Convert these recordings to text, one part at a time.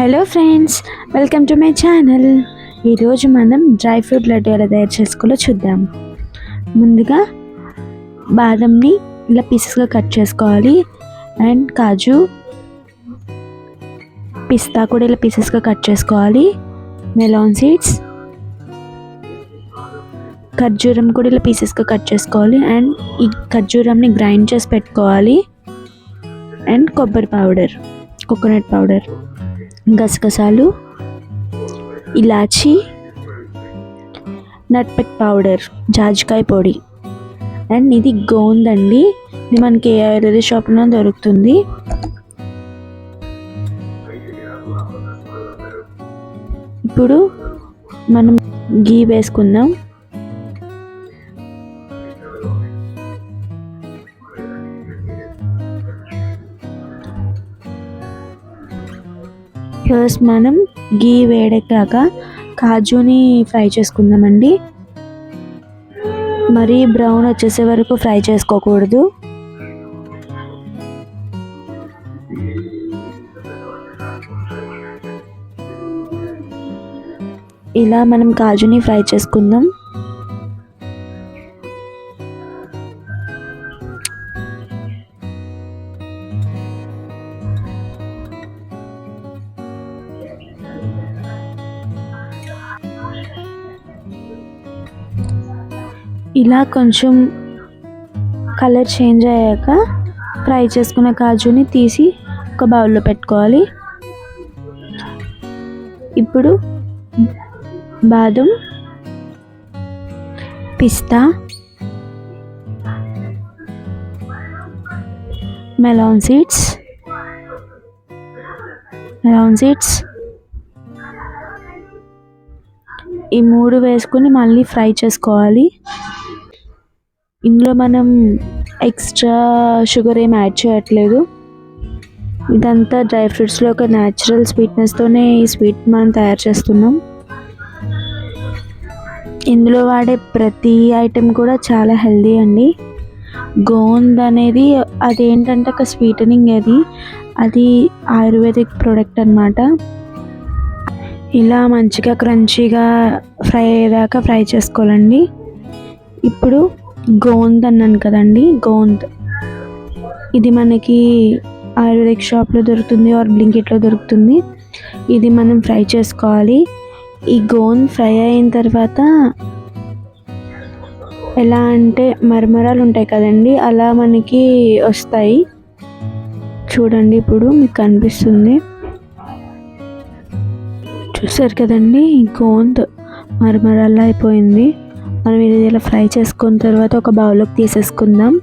Hello friends welcome to my channel. ఈరోజు మనం dry fruit laddu ఎలా తయారు చేసుకోవాలో చూద్దాం. ముందుగా బాదంని ఇలా పీసెస్గా కట్ చేసుకోవాలి. అండ్ కాజు పిస్తా కూడా ఇలా పీసెస్గా కట్ చేసుకోవాలి. మెలాన్ సీడ్స్ ఖర్జూరం కూడా ఇలా పీసెస్గా కట్ చేసుకోవాలి. అండ్ ఈ ఖర్జూరంని గ్రైండ్ చేసి పెట్టుకోవాలి. అండ్ కొబ్బరి పౌడర్ కోకోనట్ పౌడర్. గసగసాలు ఇలాచి నట్పెక్ పౌడర్ జాజికాయ పొడి. అండ్ ఇది గోందండి. ఇది మనకి ఏ ఆయుర్వేద షాప్లో దొరుకుతుంది. ఇప్పుడు మనం గీ వేసుకుందాం. ఫస్ట్ మనం గీ వేడెక్కాక కాజుని ఫ్రై చేసుకుందామండి. మరీ బ్రౌన్ వచ్చేసే వరకు ఫ్రై చేసుకోకూడదు. ఇలా మనం కాజుని ఫ్రై చేసుకుందాం. ఇలా కొంచెం కలర్ చేంజ్ అయ్యాక ఫ్రై చేసుకున్న కాజుని తీసి ఒక బౌల్లో పెట్టుకోవాలి. ఇప్పుడు బాదం పిస్తా మెలాన్ సీడ్స్ మెలాన్ సీడ్స్ ఈ మూడు వేసుకుని మళ్ళీ ఫ్రై చేసుకోవాలి. ఇందులో మనం ఎక్స్ట్రా షుగర్ ఏం యాడ్ చేయట్లేదు. ఇదంతా డ్రై ఫ్రూట్స్లో ఒక న్యాచురల్ స్వీట్నెస్తోనే ఈ స్వీట్ మనం తయారు చేస్తున్నాం. ఇందులో వాడే ప్రతి ఐటెం కూడా చాలా హెల్దీ అండి. గోంద్ అనేది అదేంటంటే ఒక స్వీటనింగ్ అది. అది ఆయుర్వేదిక్ ప్రోడక్ట్ అనమాట ఇలా మంచిగా క్రంచీగా ఫ్రై అయ్యేదాకా ఫ్రై చేసుకోవాలండి. ఇప్పుడు గోంద్ అన్నాను కదండి గోంద్. ఇది మనకి ఆయుర్వేదిక్ షాప్లో దొరుకుతుంది ఆర్ బ్లింకెట్లో దొరుకుతుంది. ఇది మనం ఫ్రై చేసుకోవాలి. ఈ గోంద్ ఫ్రై అయిన తర్వాత ఎలా అంటే మరమరాలు ఉంటాయి కదండి అలా మనకి వస్తాయి. చూడండి ఇప్పుడు మీకు కనిపిస్తుంది. చూసారు కదండి గోంద్ మరమరాలు అయిపోయింది. మనం ఇది ఇలా ఫ్రై చేసుకున్న తర్వాత ఒక బౌల్లోకి తీసేసుకుందాం.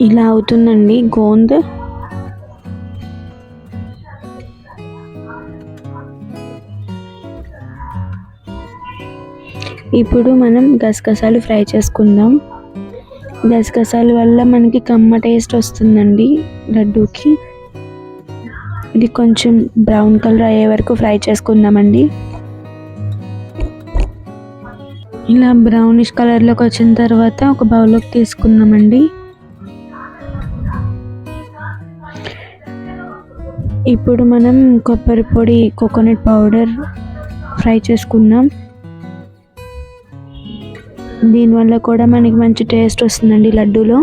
ఇలా అవుతుందండి గోంద్. ఇప్పుడు మనం గసగసాలు ఫ్రై చేసుకుందాం. గసగసాల వల్ల మనకి కమ్మ టేస్ట్ వస్తుందండి లడ్డూకి. ఇది కొంచెం బ్రౌన్ కలర్ అయ్యే వరకు ఫ్రై చేసుకుందామండి. ఇలా బ్రౌనిష్ కలర్లోకి వచ్చిన తర్వాత ఒక బౌల్లోకి తీసుకున్నామండి ఇప్పుడు మనం కొబ్బరి పొడి కోకోనట్ పౌడర్ ఫ్రై చేసుకున్నాం దీనివల్ల కూడా మనకి మంచి టేస్ట్ వస్తుందండి లడ్డూలో.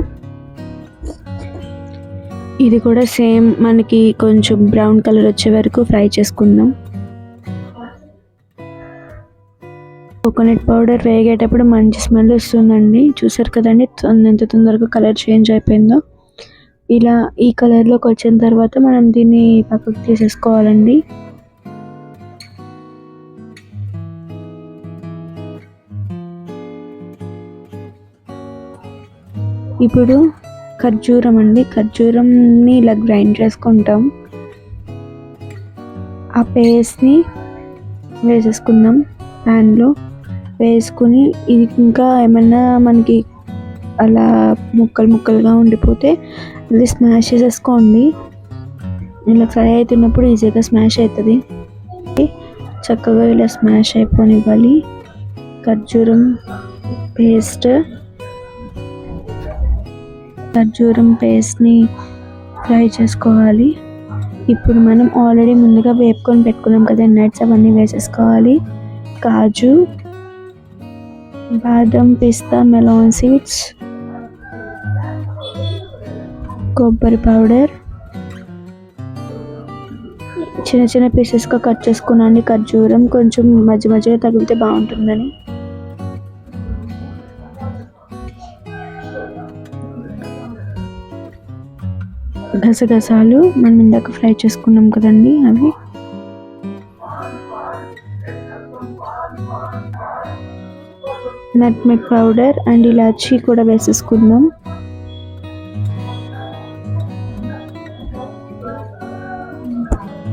ఇది కూడా సేమ్ మనకి కొంచెం బ్రౌన్ కలర్ వచ్చే వరకు ఫ్రై చేసుకుందాం. కోకోనట్ పౌడర్ వేగేటప్పుడు మంచి స్మెల్ వస్తుందండి. చూసారు కదండి ఎంత తొందరగా కలర్ చేంజ్ అయిపోయిందో. ఇలా ఈ కలర్లోకి వచ్చిన తర్వాత మనం దీన్ని పక్కకు తీసేసుకోవాలండి. ఇప్పుడు ఖర్జూరం అండి. ఖర్జూరంని ఇలా గ్రైండ్ చేసుకుంటాం. ఆ పేస్ట్ని వేసేసుకుందాం. ప్యాన్లో వేసుకుని ఇది ఇంకా ఏమన్నా మనకి అలా ముక్కలు ముక్కలుగా ఉండిపోతే అది స్మాష్ చేసేసుకోండి. ఇలా ఫ్రై అవుతున్నప్పుడు ఈజీగా స్మాష్ అవుతుంది. చక్కగా ఇలా స్మాష్ అయిపోనివ్వాలి. ఖర్జూరం పేస్ట్. ఖర్జూరం పేస్ట్ని ఫ్రై చేసుకోవాలి. ఇప్పుడు మనం ఆల్రెడీ ముందుగా వేపుకొని పెట్టుకున్నాం కదా నట్స్ అవన్నీ వేసేసుకోవాలి. కాజు బాదం పిస్తా మెలాన్ సీడ్స్ కొబ్బరి పౌడర్ చిన్న చిన్న పీసెస్గా కట్ చేసుకున్నాను. ఖర్జూరం కొంచెం మధ్య మధ్యలో తగిలితే బాగుంటుందని. గసగసాలు మనం ఇందాక ఫ్రై చేసుకున్నాం కదండి అవి. నట్మెగ్ పౌడర్ అండ్ ఇలాచీ కూడా వేసేసుకుందాం.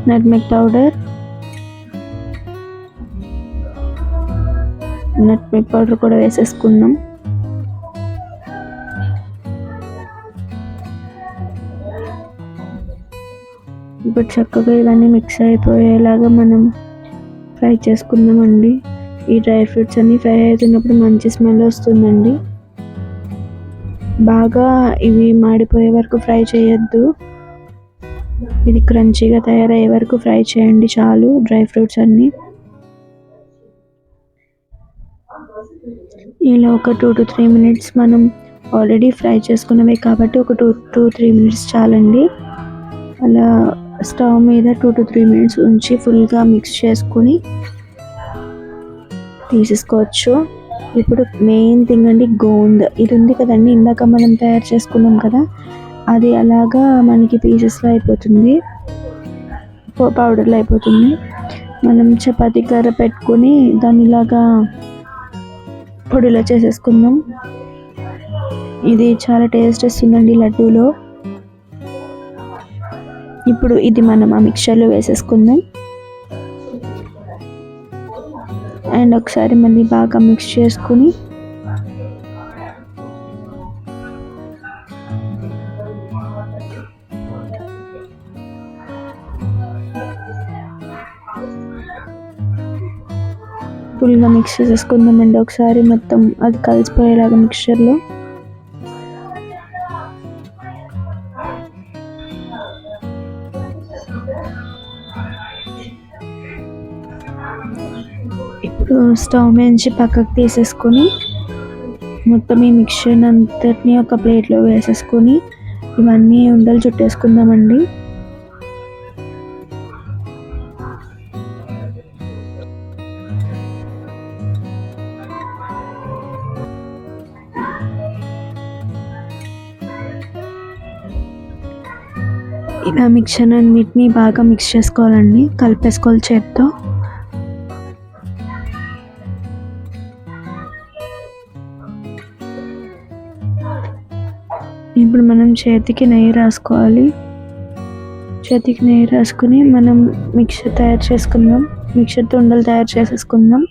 Nutmeg powder. నట్మెగ్ పౌడర్ కూడా వేసేసుకుందాం. ఇప్పుడు చక్కగా ఇవన్నీ మిక్స్ అయిపోయేలాగా మనం ఫ్రై చేసుకుందామండి. ఈ డ్రై ఫ్రూట్స్ అన్ని ఫ్రై అవుతున్నప్పుడు మంచి స్మెల్ వస్తుందండి. బాగా ఇవి మాడిపోయే వరకు ఫ్రై చేయొద్దు. ఇది క్రంచీగా తయారయ్యే వరకు ఫ్రై చేయండి చాలు డ్రై ఫ్రూట్స్ అన్నీ. ఇలా ఒక టూ టు త్రీ మినిట్స్ మనం ఆల్రెడీ ఫ్రై చేసుకున్నవి కాబట్టి ఒక టూ టూ త్రీ మినిట్స్ చాలండి. అలా స్టవ్ మీద టూ టు త్రీ మినిట్స్ ఉంచి ఫుల్గా మిక్స్ చేసుకొని తీసేసుకోవచ్చు. ఇప్పుడు మెయిన్ థింగ్ అండి గోంద్. ఇది ఉంది కదండి ఇందాక మనం తయారు చేసుకున్నాం కదా. అది అలాగా మనకి పీసెస్లో అయిపోతుంది. పౌడర్లో అయిపోతుంది. మనం చపాతీ కర్ర పెట్టుకొని దాన్ని ఇలాగా పొడిలో చేసేసుకుందాం. ఇది చాలా టేస్ట్ వస్తుందండి లడ్డూలో. ఇప్పుడు ఇది మనం ఆ మిక్చర్లో వేసేసుకుందాం. అండ్ ఒకసారి మళ్ళీ బాగా మిక్స్ చేసుకుని ఫుల్గా మిక్స్ చేసేసుకుందామండి ఒకసారి మొత్తం అది కలిసిపోయేలాగా మిక్చర్లో స్టవ్ నుంచి పక్కకు తీసేసుకొని మొత్తం ఈ మిక్చర్ అంతటిని ఒక ప్లేట్లో వేసేసుకొని ఇవన్నీ ఉండలు చుట్టేసుకుందామండి. ఇలా మిక్చర్ అన్నిటిని బాగా మిక్స్ చేసుకోవాలండి. కలిపేసుకోవాలి చేత్తో. ఇప్పుడు మనం చేతికి నెయ్యి రాసుకోవాలి. చేతికి నెయ్యి రాసుకుని మనం మిక్చర్ తయారు చేసుకుందాం. మిక్సర్తో ఉండలు తయారు చేసేసుకుందాం.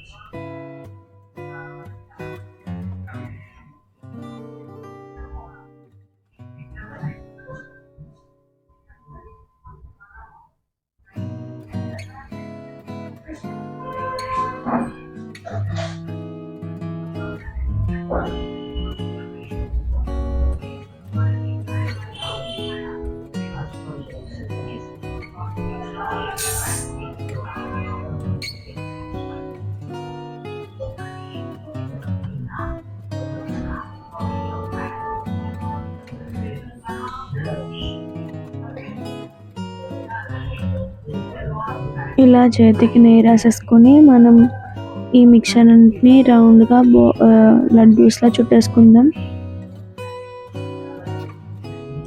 ఇలా చేతికి నెయ్యి రాసేసుకొని మనం ఈ మిక్చర్ అన్నిటిని రౌండ్గా బో లడ్డూస్లా చుట్టేసుకుందాం.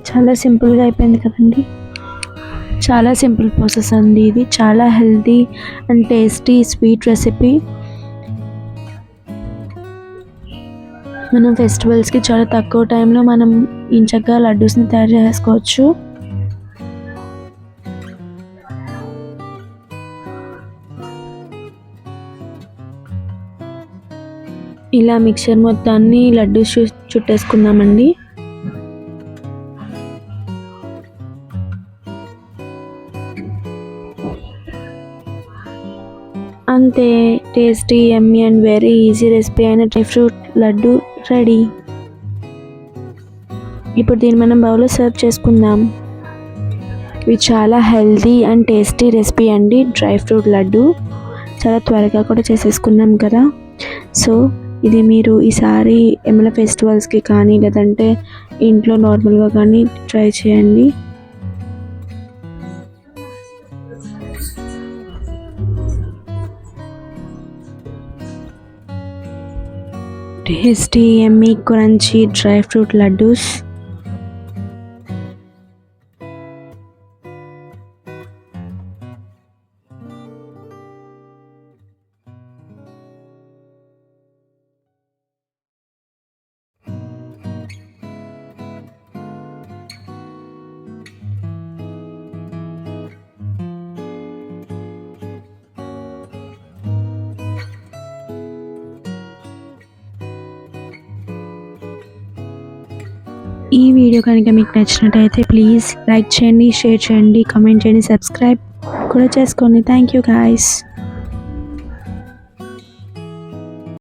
చాలా సింపుల్గా అయిపోయింది కదండి. చాలా సింపుల్ ప్రాసెస్ అండి ఇది. చాలా healthy and tasty sweet recipe. మనం ఫెస్టివల్స్కి చాలా తక్కువ టైంలో మనం ఇంచక్క లడ్డూస్ని తయారు చేసుకోవచ్చు. ఇలా మిక్సర్ మొత్తాన్ని లడ్డు చుట్టేసుకుందామండి. అంతే tasty yummy and very easy recipe అయిన డ్రై ఫ్రూట్ లడ్డు రెడీ. ఇప్పుడు దీన్ని మనం బౌల్లో సర్వ్ చేసుకుందాం. ఇవి చాలా హెల్తీ అండ్ టేస్టీ రెసిపీ అండి డ్రై ఫ్రూట్ లడ్డు. చాలా త్వరగా కూడా చేసేసుకున్నాం కదా. సో ఇది మీరు ఈసారి ఏమైనా ఫెస్టివల్స్కి కానీ లేదంటే ఇంట్లో నార్మల్గా కానీ ట్రై చేయండి. Tasty yummy crunchy dry fruit laddoos. ఈ వీడియో కనుక మీకు నచ్చినట్టయితే ప్లీజ్ లైక్ చేయండి షేర్ చేయండి కామెంట్ చేయండి సబ్స్క్రైబ్ కూడా చేసుకోండి. Thank you guys